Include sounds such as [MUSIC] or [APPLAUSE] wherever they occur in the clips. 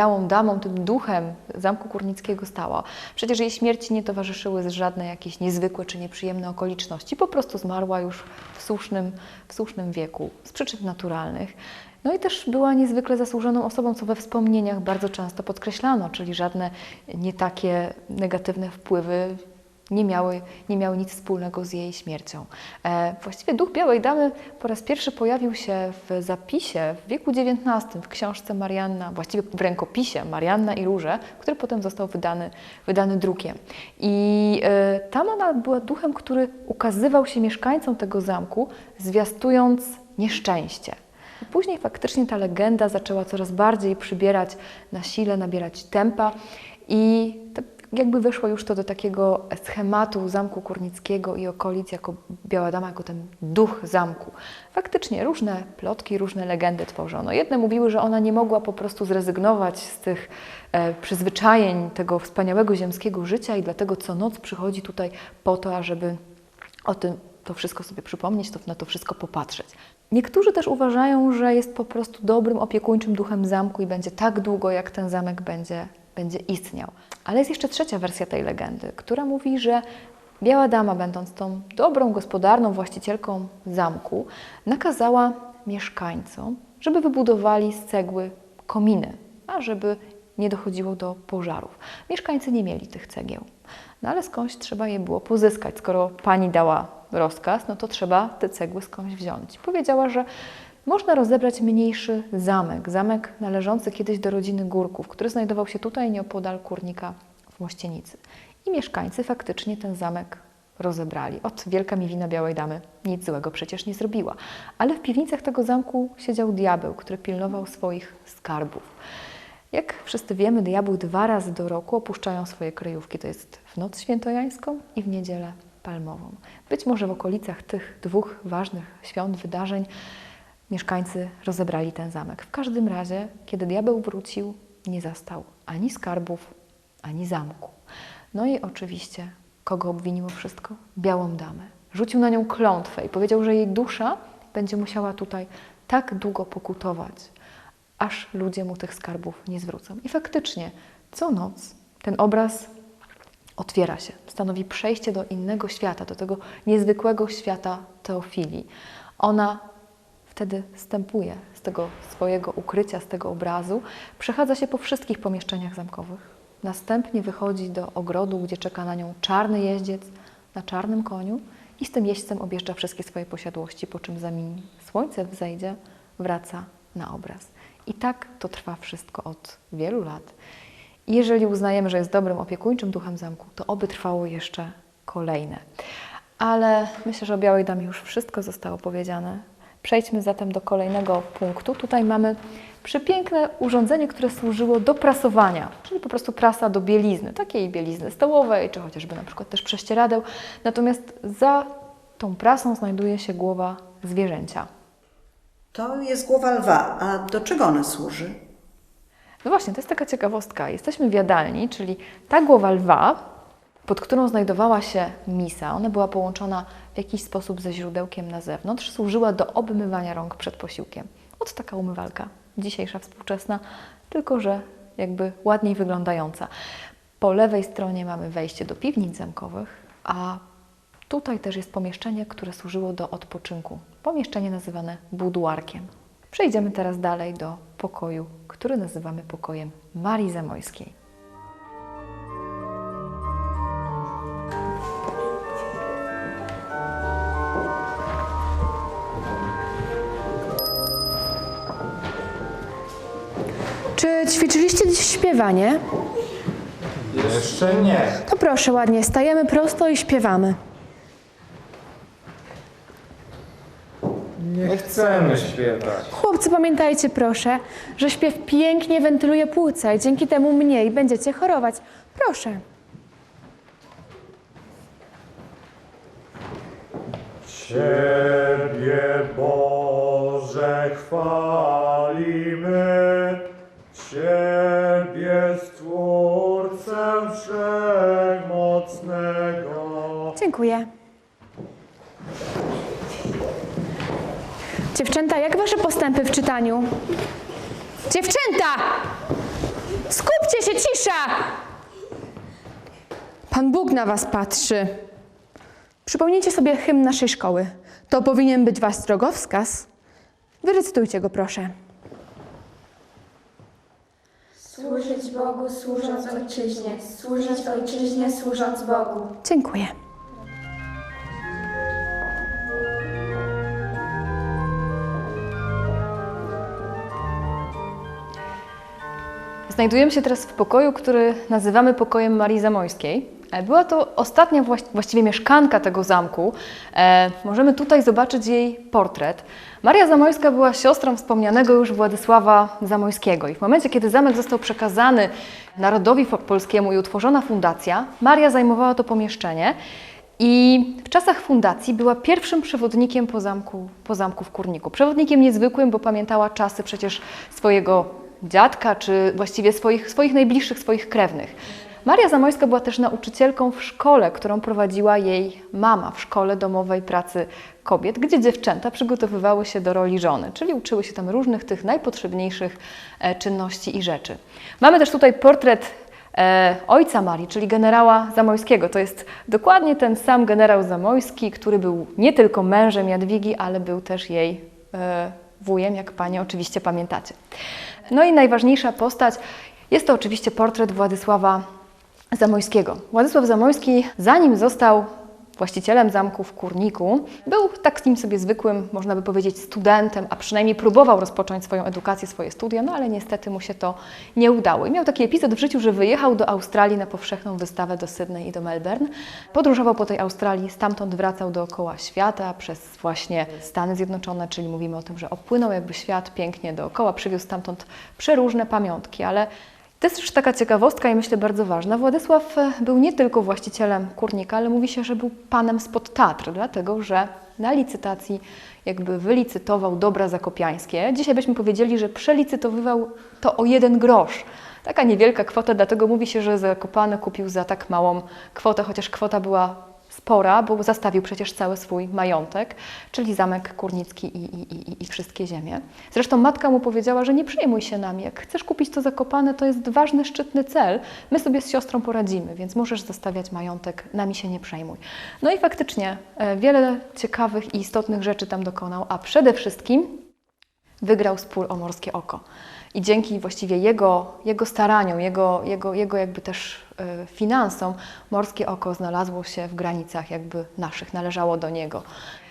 białą damą, tym duchem Zamku Kurnickiego stała. Przecież jej śmierci nie towarzyszyły żadne jakieś niezwykłe czy nieprzyjemne okoliczności. Po prostu zmarła już w słusznym, w słusznym wieku, z przyczyn naturalnych. No i też była niezwykle zasłużoną osobą, co we wspomnieniach bardzo często podkreślano, czyli żadne nie takie negatywne wpływy nie miały, nie miały nic wspólnego z jej śmiercią. E, właściwie duch Białej Damy po raz pierwszy pojawił się w zapisie w wieku XIX w książce Marianna, właściwie w rękopisie Marianna i Róże, który potem został wydany, wydany drukiem. I e, tam ona była duchem, który ukazywał się mieszkańcom tego zamku, zwiastując nieszczęście. Później faktycznie ta legenda zaczęła coraz bardziej przybierać na sile, nabierać tempa i to jakby weszło już to do takiego schematu Zamku Kurnickiego i okolic jako Biała Dama, jako ten duch zamku. Faktycznie różne plotki, różne legendy tworzono. Jedne mówiły, że ona nie mogła po prostu zrezygnować z tych e, przyzwyczajeń tego wspaniałego ziemskiego życia i dlatego co noc przychodzi tutaj po to, ażeby o tym to wszystko sobie przypomnieć, to na to wszystko popatrzeć. Niektórzy też uważają, że jest po prostu dobrym opiekuńczym duchem zamku i będzie tak długo, jak ten zamek będzie, będzie istniał. Ale jest jeszcze trzecia wersja tej legendy, która mówi, że Biała Dama, będąc tą dobrą, gospodarną właścicielką zamku, nakazała mieszkańcom, żeby wybudowali z cegły kominy, a żeby nie dochodziło do pożarów. Mieszkańcy nie mieli tych cegieł. No ale skądś trzeba je było pozyskać. Skoro pani dała rozkaz, no to trzeba te cegły skądś wziąć. Powiedziała, że można rozebrać mniejszy zamek, zamek należący kiedyś do rodziny Górków, który znajdował się tutaj nieopodal Kurnika w Mościenicy. I mieszkańcy faktycznie ten zamek rozebrali. Od wielka mi wina Białej Damy nic złego przecież nie zrobiła. Ale w piwnicach tego zamku siedział diabeł, który pilnował swoich skarbów. Jak wszyscy wiemy, diabły dwa razy do roku opuszczają swoje kryjówki. To jest w noc świętojańską i w niedzielę palmową. Być może w okolicach tych dwóch ważnych świąt, wydarzeń mieszkańcy rozebrali ten zamek. W każdym razie, kiedy diabeł wrócił, nie zastał ani skarbów, ani zamku. No i oczywiście, kogo obwiniło wszystko? Białą damę. Rzucił na nią klątwę i powiedział, że jej dusza będzie musiała tutaj tak długo pokutować, aż ludzie mu tych skarbów nie zwrócą. I faktycznie, co noc ten obraz otwiera się, stanowi przejście do innego świata, do tego niezwykłego świata teofilii. Ona wtedy stępuje z tego swojego ukrycia, z tego obrazu, przechadza się po wszystkich pomieszczeniach zamkowych. Następnie wychodzi do ogrodu, gdzie czeka na nią czarny jeździec na czarnym koniu i z tym jeźdźcem objeżdża wszystkie swoje posiadłości, po czym zanim słońce wzejdzie, wraca na obraz. I tak to trwa wszystko od wielu lat. Jeżeli uznajemy, że jest dobrym opiekuńczym duchem zamku, to oby trwało jeszcze kolejne. Ale myślę, że o Białej Damie już wszystko zostało powiedziane. Przejdźmy zatem do kolejnego punktu. Tutaj mamy przepiękne urządzenie, które służyło do prasowania, czyli po prostu prasa do bielizny, takiej bielizny stołowej, czy chociażby na przykład też prześcieradeł. Natomiast za tą prasą znajduje się głowa zwierzęcia. To jest głowa lwa. A do czego ona służy? No właśnie, to jest taka ciekawostka. Jesteśmy w jadalni, czyli ta głowa lwa, pod którą znajdowała się misa, ona była połączona w jakiś sposób ze źródełkiem na zewnątrz, służyła do obmywania rąk przed posiłkiem. Od taka umywalka, dzisiejsza, współczesna, tylko że jakby ładniej wyglądająca. Po lewej stronie mamy wejście do piwnic zamkowych, a tutaj też jest pomieszczenie, które służyło do odpoczynku. Pomieszczenie nazywane buduarkiem. Przejdziemy teraz dalej do pokoju, który nazywamy pokojem Marii Zamojskiej. Śpiewanie? Jeszcze nie. To proszę ładnie, stajemy prosto i śpiewamy. Nie chcemy śpiewać. Chłopcy, pamiętajcie proszę, że śpiew pięknie wentyluje płuca i dzięki temu mniej będziecie chorować. Proszę. Ciebie Boże chwalimy, Ciebie Wszechmocnego. Dziękuję. Dziewczęta, jak wasze postępy w czytaniu? Dziewczęta! Skupcie się, cisza! Pan Bóg na was patrzy. Przypomnijcie sobie hymn naszej szkoły. To powinien być wasz drogowskaz. Wyrecytujcie go, proszę. Służyć Bogu, służąc Ojczyźnie, służyć Ojczyźnie, służąc Bogu. Dziękuję. Znajdujemy się teraz w pokoju, który nazywamy pokojem Marii Zamojskiej. E, Była to ostatnia właś- właściwie mieszkanka tego zamku. E, możemy tutaj zobaczyć jej portret. Maria Zamojska była siostrą wspomnianego już Władysława Zamojskiego i w momencie, kiedy zamek został przekazany narodowi po- polskiemu i utworzona fundacja, Maria zajmowała to pomieszczenie i w czasach fundacji była pierwszym przewodnikiem po zamku, po zamku w Kurniku. Przewodnikiem niezwykłym, bo pamiętała czasy przecież swojego dziadka, czy właściwie swoich, swoich najbliższych, swoich krewnych. Maria Zamojska była też nauczycielką w szkole, którą prowadziła jej mama w szkole domowej pracy kobiet, gdzie dziewczęta przygotowywały się do roli żony, czyli uczyły się tam różnych tych najpotrzebniejszych e, czynności i rzeczy. Mamy też tutaj portret e, ojca Marii, czyli generała Zamojskiego. To jest dokładnie ten sam generał Zamojski, który był nie tylko mężem Jadwigi, ale był też jej e, wujem, jak Panie oczywiście pamiętacie. No i najważniejsza postać jest to oczywiście portret Władysława Zamojskiego. Władysław Zamojski, zanim został właścicielem zamku w Kurniku, był takim sobie zwykłym, można by powiedzieć, studentem, a przynajmniej próbował rozpocząć swoją edukację, swoje studia, no ale niestety mu się to nie udało. I miał taki epizod w życiu, że wyjechał do Australii na powszechną wystawę do Sydney i do Melbourne. Podróżował po tej Australii, stamtąd wracał dookoła świata przez właśnie Stany Zjednoczone, czyli mówimy o tym, że opłynął jakby świat pięknie dookoła, przywiózł stamtąd przeróżne pamiątki, ale to jest też taka ciekawostka i myślę bardzo ważna. Władysław e, był nie tylko właścicielem kurnika, ale mówi się, że był panem spod Tatr, dlatego że na licytacji jakby wylicytował dobra zakopiańskie. Dzisiaj byśmy powiedzieli, że przelicytowywał to o jeden grosz. Taka niewielka kwota, dlatego mówi się, że Zakopane kupił za tak małą kwotę, chociaż kwota była spora, bo zastawił przecież cały swój majątek, czyli zamek kurnicki i, i, i, i wszystkie ziemie. Zresztą matka mu powiedziała, że nie przejmuj się nami, jak chcesz kupić to zakopane, to jest ważny, szczytny cel, my sobie z siostrą poradzimy, więc możesz zostawiać majątek, nami się nie przejmuj. No i faktycznie e, wiele ciekawych i istotnych rzeczy tam dokonał, a przede wszystkim wygrał spór o Morskie Oko. I dzięki właściwie jego, jego staraniom, jego, jego, jego jakby też finansom, Morskie Oko znalazło się w granicach jakby naszych, należało do niego.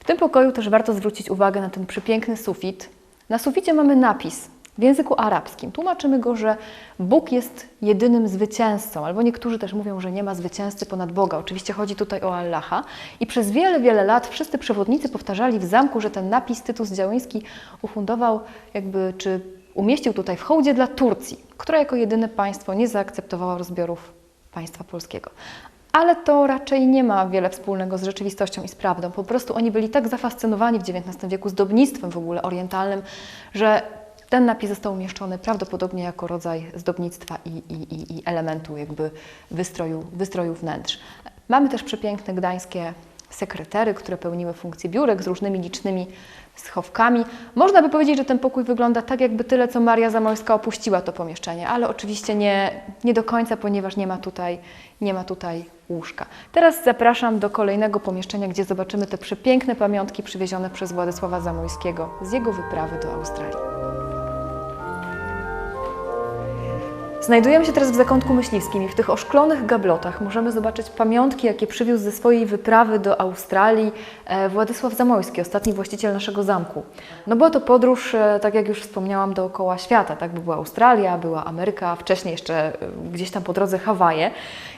W tym pokoju też warto zwrócić uwagę na ten przepiękny sufit. Na suficie mamy napis w języku arabskim. Tłumaczymy go, że Bóg jest jedynym zwycięzcą, albo niektórzy też mówią, że nie ma zwycięzcy ponad Boga. Oczywiście chodzi tutaj o Allaha. I przez wiele, wiele lat wszyscy przewodnicy powtarzali w zamku, że ten napis Tytus Działyński ufundował jakby, czy umieścił tutaj w hołdzie dla Turcji, która jako jedyne państwo nie zaakceptowała rozbiorów państwa polskiego. Ale to raczej nie ma wiele wspólnego z rzeczywistością i z prawdą. Po prostu oni byli tak zafascynowani w XIX wieku zdobnictwem w ogóle orientalnym, że ten napis został umieszczony prawdopodobnie jako rodzaj zdobnictwa i, i, i, elementu jakby wystroju, wystroju wnętrz. Mamy też przepiękne gdańskie sekretery, które pełniły funkcję biurek z różnymi licznymi schowkami. Można by powiedzieć, że ten pokój wygląda tak, jakby tyle, co Maria Zamojska opuściła to pomieszczenie, ale oczywiście nie, nie do końca, ponieważ nie ma, tutaj, nie ma tutaj łóżka. Teraz zapraszam do kolejnego pomieszczenia, gdzie zobaczymy te przepiękne pamiątki przywiezione przez Władysława Zamojskiego z jego wyprawy do Australii. Znajdujemy się teraz w zakątku myśliwskim i w tych oszklonych gablotach możemy zobaczyć pamiątki, jakie przywiózł ze swojej wyprawy do Australii e, Władysław Zamojski, ostatni właściciel naszego zamku. No była to podróż, e, tak jak już wspomniałam, dookoła świata. Tak by była Australia, była Ameryka, wcześniej jeszcze e, gdzieś tam po drodze Hawaje.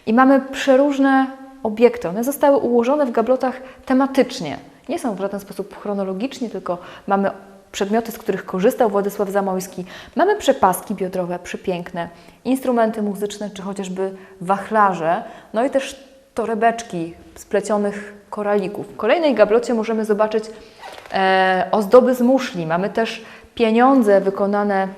I mamy przeróżne obiekty. One zostały ułożone w gablotach tematycznie. Nie są w żaden sposób chronologicznie, tylko mamy przedmioty, z których korzystał Władysław Zamojski. Mamy przepaski biodrowe przepiękne, instrumenty muzyczne, czy chociażby wachlarze, no i też torebeczki z plecionych koralików. W kolejnej gablocie możemy zobaczyć e, ozdoby z muszli. Mamy też pieniądze wykonane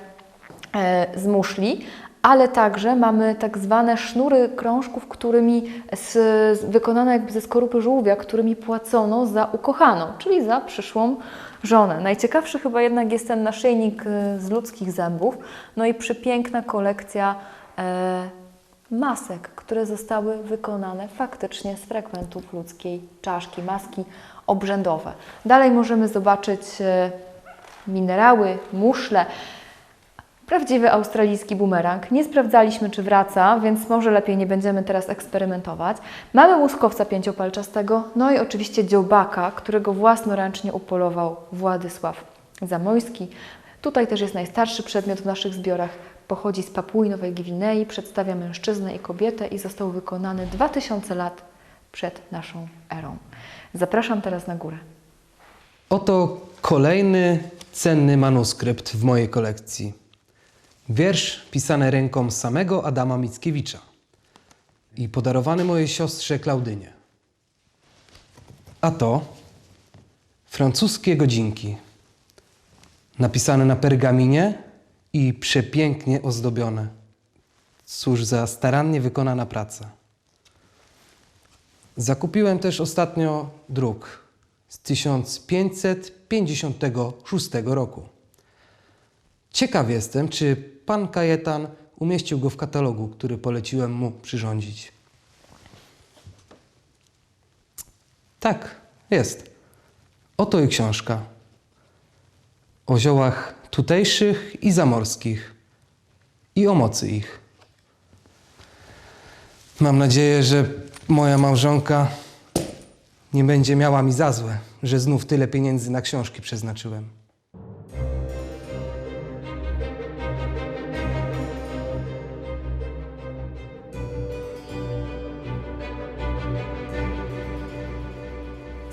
e, z muszli, ale także mamy tak zwane sznury krążków, którymi z, wykonane jakby ze skorupy żółwia, którymi płacono za ukochaną, czyli za przyszłą żonę. Najciekawszy chyba jednak jest ten naszyjnik y, z ludzkich zębów, no i przepiękna kolekcja e, masek, które zostały wykonane faktycznie z fragmentów ludzkiej czaszki, maski obrzędowe. Dalej możemy zobaczyć e, minerały, muszle, Prawdziwy australijski bumerang. Nie sprawdzaliśmy, czy wraca, więc może lepiej nie będziemy teraz eksperymentować. Mamy łuskowca pięciopalczastego, no i oczywiście dziobaka, którego własnoręcznie upolował Władysław Zamojski. Tutaj też jest najstarszy przedmiot w naszych zbiorach. Pochodzi z Papui Nowej Gwinei, przedstawia mężczyznę i kobietę i został wykonany 2000 lat przed naszą erą. Zapraszam teraz na górę. Oto kolejny cenny manuskrypt w mojej kolekcji. Wiersz pisany ręką samego Adama Mickiewicza i podarowany mojej siostrze Klaudynie. A to francuskie godzinki, napisane na pergaminie i przepięknie ozdobione. Cóż za starannie wykonana praca. Zakupiłem też ostatnio druk z 1556 roku. Ciekaw jestem, czy pan Kajetan umieścił go w katalogu, który poleciłem mu przyrządzić. Tak, jest. Oto i książka. O ziołach tutejszych i zamorskich i o mocy ich. Mam nadzieję, że moja małżonka nie będzie miała mi za złe, że znów tyle pieniędzy na książki przeznaczyłem.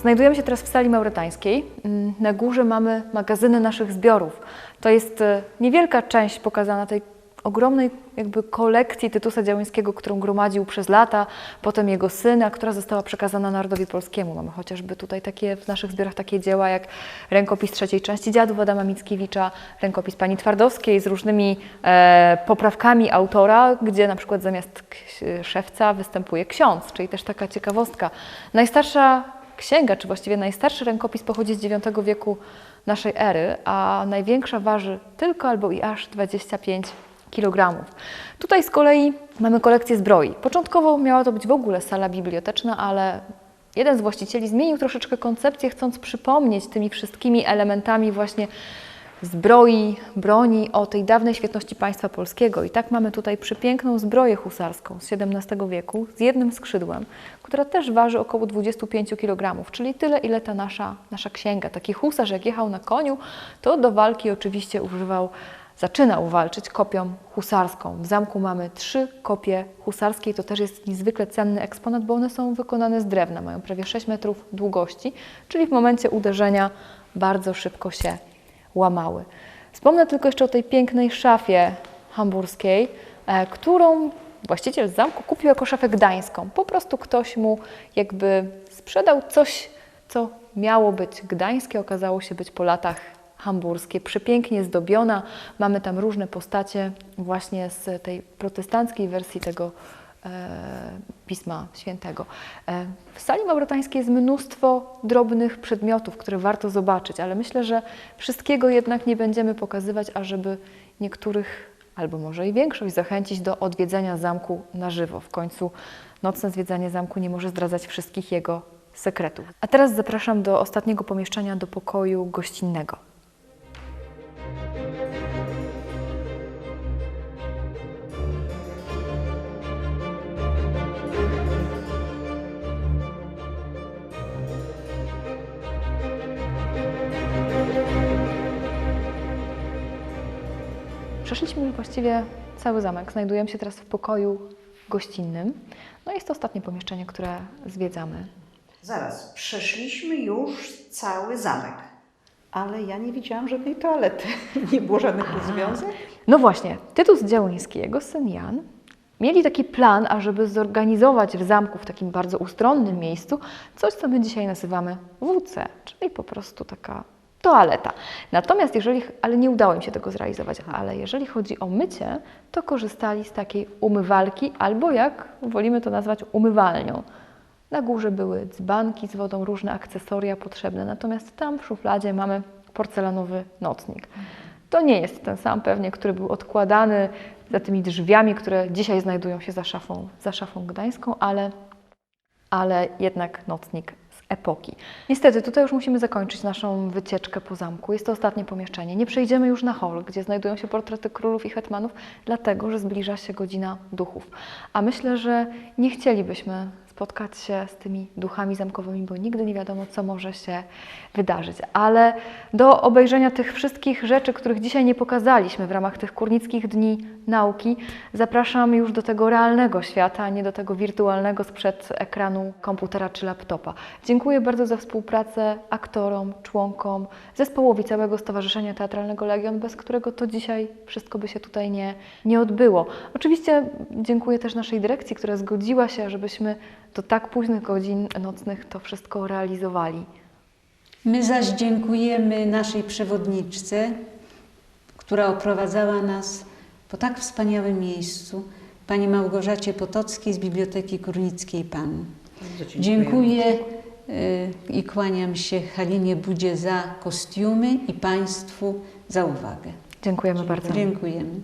Znajdujemy się teraz w sali mauretańskiej. Mm, Na górze mamy magazyny naszych zbiorów. To jest e, niewielka część pokazana tej ogromnej jakby kolekcji Tytusa Działyńskiego, którą gromadził przez lata, potem jego syna, która została przekazana narodowi polskiemu. Mamy chociażby tutaj takie w naszych zbiorach takie dzieła jak rękopis trzeciej części Dziadów Adama Mickiewicza, rękopis pani Twardowskiej z różnymi e, poprawkami autora, gdzie na przykład zamiast ks- szewca występuje ksiądz, czyli też taka ciekawostka. Najstarsza księga, czy właściwie najstarszy rękopis pochodzi z IX wieku naszej ery, a największa waży tylko albo i aż 25 kg. Tutaj z kolei mamy kolekcję zbroi. Początkowo miała to być w ogóle sala biblioteczna, ale jeden z właścicieli zmienił troszeczkę koncepcję, chcąc przypomnieć tymi wszystkimi elementami właśnie zbroi, broni o tej dawnej świetności państwa polskiego. I tak mamy tutaj przepiękną zbroję husarską z XVII wieku z jednym skrzydłem, która też waży około 25 kg, czyli tyle, ile ta nasza, nasza księga. Taki husarz, jak jechał na koniu, to do walki oczywiście używał, zaczynał walczyć kopią husarską. W zamku mamy trzy kopie husarskie i to też jest niezwykle cenny eksponat, bo one są wykonane z drewna, mają prawie 6 metrów długości, czyli w momencie uderzenia bardzo szybko się łamały. Wspomnę tylko jeszcze o tej pięknej szafie hamburskiej, e, którą właściciel zamku kupił jako szafę gdańską. Po prostu ktoś mu jakby sprzedał coś, co miało być gdańskie, okazało się być po latach hamburskie, przepięknie zdobiona. Mamy tam różne postacie właśnie z tej protestanckiej wersji tego Pisma Świętego. E, w sali mauretańskiej jest mnóstwo drobnych przedmiotów, które warto zobaczyć, ale myślę, że wszystkiego jednak nie będziemy pokazywać, ażeby niektórych, albo może i większość zachęcić do odwiedzenia zamku na żywo. W końcu nocne zwiedzanie zamku nie może zdradzać wszystkich jego sekretów. A teraz zapraszam do ostatniego pomieszczenia, do pokoju gościnnego. Właściwie cały zamek. Znajdujemy się teraz w pokoju gościnnym. No jest to ostatnie pomieszczenie, które zwiedzamy. Zaraz, przeszliśmy już cały zamek. Ale ja nie widziałam żadnej toalety. [LAUGHS] Nie było żadnych rozwiązań. No właśnie, Tytus Działyński, jego syn Jan, mieli taki plan, ażeby zorganizować w zamku, w takim bardzo ustronnym miejscu, coś, co my dzisiaj nazywamy WC, czyli po prostu taka toaleta. Natomiast jeżeli, ale nie udało im się tego zrealizować, ale jeżeli chodzi o mycie, to korzystali z takiej umywalki, albo jak wolimy to nazwać, umywalnią. Na górze były dzbanki z wodą, różne akcesoria potrzebne, natomiast tam w szufladzie mamy porcelanowy nocnik. To nie jest ten sam pewnie, który był odkładany za tymi drzwiami, które dzisiaj znajdują się za szafą, za szafą gdańską, ale, ale jednak nocnik epoki. Niestety, tutaj już musimy zakończyć naszą wycieczkę po zamku. Jest to ostatnie pomieszczenie. Nie przejdziemy już na hol, gdzie znajdują się portrety królów i hetmanów, dlatego że zbliża się godzina duchów. A myślę, że nie chcielibyśmy spotkać się z tymi duchami zamkowymi, bo nigdy nie wiadomo, co może się wydarzyć. Ale do obejrzenia tych wszystkich rzeczy, których dzisiaj nie pokazaliśmy w ramach tych kurnickich dni nauki, zapraszam już do tego realnego świata, a nie do tego wirtualnego sprzed ekranu komputera czy laptopa. Dziękuję bardzo za współpracę aktorom, członkom, zespołowi całego Stowarzyszenia Teatralnego Legion, bez którego to dzisiaj wszystko by się tutaj nie, nie odbyło. Oczywiście dziękuję też naszej dyrekcji, która zgodziła się, żebyśmy do tak późnych godzin nocnych to wszystko realizowali. My zaś dziękujemy naszej przewodniczce, która oprowadzała nas po tak wspaniałym miejscu, pani Małgorzacie Potockiej z Biblioteki Kurnickiej PAN. Dziękuję y, i kłaniam się Halinie Budzie za kostiumy i Państwu za uwagę. Dziękujemy bardzo. Dziękujemy.